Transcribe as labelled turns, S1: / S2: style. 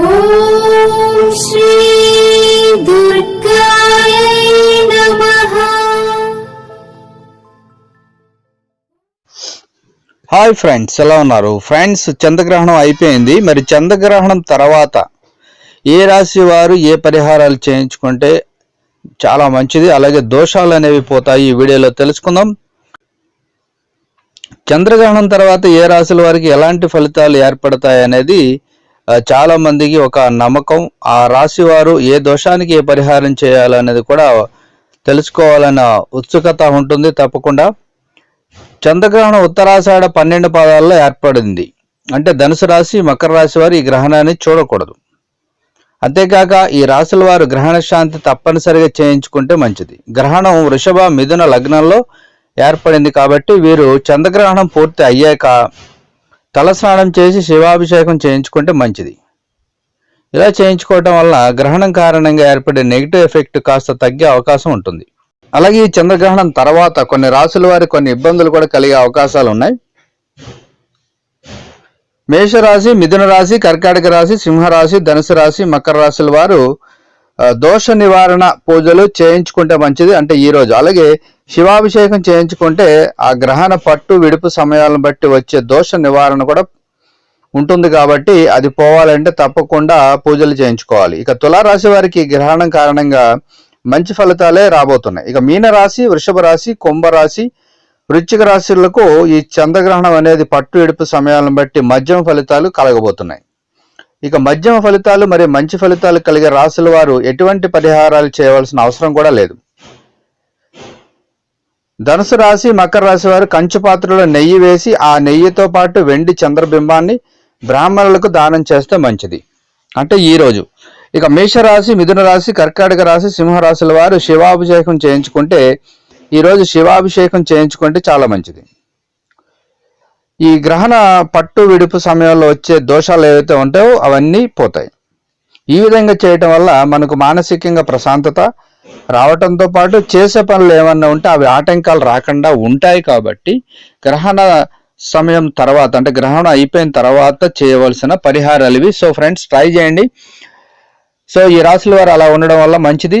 S1: Hi friends ఎలా ఉన్నారు? Friends చంద్రగ్రహణం అయిపోయింది. మరి చంద్రగ్రహణం తర్వాత ఏ రాశి వారు ఏ పరిహారాలు చేయించుకుంటే చాలా మంచిది? అలాగే దోషాలు అనేవి పోతాయి. ఈ వీడియోలో తెలుసుకుందాం. చంద్రగ్రహణం తర్వాత ఏ రాశుల వారికి ఎలాంటి ఫలితాలు ఏర్పడతాయి అనేది చాలా మందికి ఒక నమ్మకం. ఆ రాశి వారు ఏ దోషానికి ఏ పరిహారం చేయాలనేది కూడా తెలుసుకోవాలన్న ఉత్సుకత ఉంటుంది. తప్పకుండా. చంద్రగ్రహణం ఉత్తరాషాఢ పన్నెండు పాదాల్లో ఏర్పడింది. అంటే ధనుసు రాశి మకర రాశి వారు ఈ గ్రహణాన్ని చూడకూడదు. అంతేకాక ఈ రాశుల వారు గ్రహణ శాంతి తప్పనిసరిగా చేయించుకుంటే మంచిది. గ్రహణం వృషభ మిథున లగ్నంలో ఏర్పడింది కాబట్టి వీరు చంద్రగ్రహణం పూర్తి అయ్యాక తలస్నానం చేసి శివాభిషేకం చేయించుకుంటే మంచిది. ఇలా చేయించుకోవటం వల్ల గ్రహణం కారణంగా ఏర్పడే నెగిటివ్ ఎఫెక్ట్ కాస్త తగ్గే అవకాశం ఉంటుంది. అలాగే ఈ చంద్రగ్రహణం తర్వాత కొన్ని రాశుల వారి కొన్ని ఇబ్బందులు కూడా కలిగే అవకాశాలు ఉన్నాయి. మేషరాశి మిథున రాశి కర్కాటక రాశి సింహరాశి ధనుసు రాశి మకర రాశుల వారు దోష నివారణ పూజలు చేయించుకుంటే మంచిది. అంటే ఈ రోజు. అలాగే శివాభిషేకం చేయించుకుంటే ఆ గ్రహణ పట్టు విడుపు సమయాలను బట్టి వచ్చే దోష నివారణ కూడా ఉంటుంది కాబట్టి అది పోవాలంటే తప్పకుండా పూజలు చేయించుకోవాలి. ఇక తులారాశి వారికి గ్రహణం కారణంగా మంచి ఫలితాలే రాబోతున్నాయి. ఇక మీనరాశి వృషభ రాశి కుంభరాశి వృశ్చిక రాశులకు ఈ చంద్రగ్రహణం అనేది పట్టు ఇడుపు సమయాలను బట్టి మధ్యమ ఫలితాలు కలగబోతున్నాయి. ఇక మధ్యమ ఫలితాలు మరియు మంచి ఫలితాలు కలిగే రాసుల వారు ఎటువంటి పరిహారాలు చేయవలసిన అవసరం కూడా లేదు. ధనుసు రాశి మకర రాశి వారు కంచు పాత్రలో నెయ్యి వేసి ఆ నెయ్యితో పాటు వెండి చంద్రబింబాన్ని బ్రాహ్మణులకు దానం చేస్తే మంచిది. అంటే ఈ రోజు. ఇక మేషరాశి మిథున రాశి కర్కాటక రాశి సింహరాశుల వారు శివాభిషేకం చేయించుకుంటే ఈరోజు శివాభిషేకం చేయించుకుంటే చాలా మంచిది. ఈ గ్రహణ పట్టు విడుపు సమయంలో వచ్చే దోషాలు ఏవైతే ఉంటాయో అవన్నీ పోతాయి. ఈ విధంగా చేయటం వల్ల మనకు మానసికంగా ప్రశాంతత రావటంతో పాటు చేసే పనులు ఏమన్నా ఉంటే అవి ఆటంకాలు రాకుండా ఉంటాయి కాబట్టి గ్రహణ సమయం తర్వాత అంటే గ్రహణం అయిపోయిన తర్వాత చేయవలసిన పరిహారాలు ఇవి. సో ఫ్రెండ్స్ ట్రై చేయండి. సో ఈ రాశుల వారు అలా ఉండడం వల్ల మంచిది.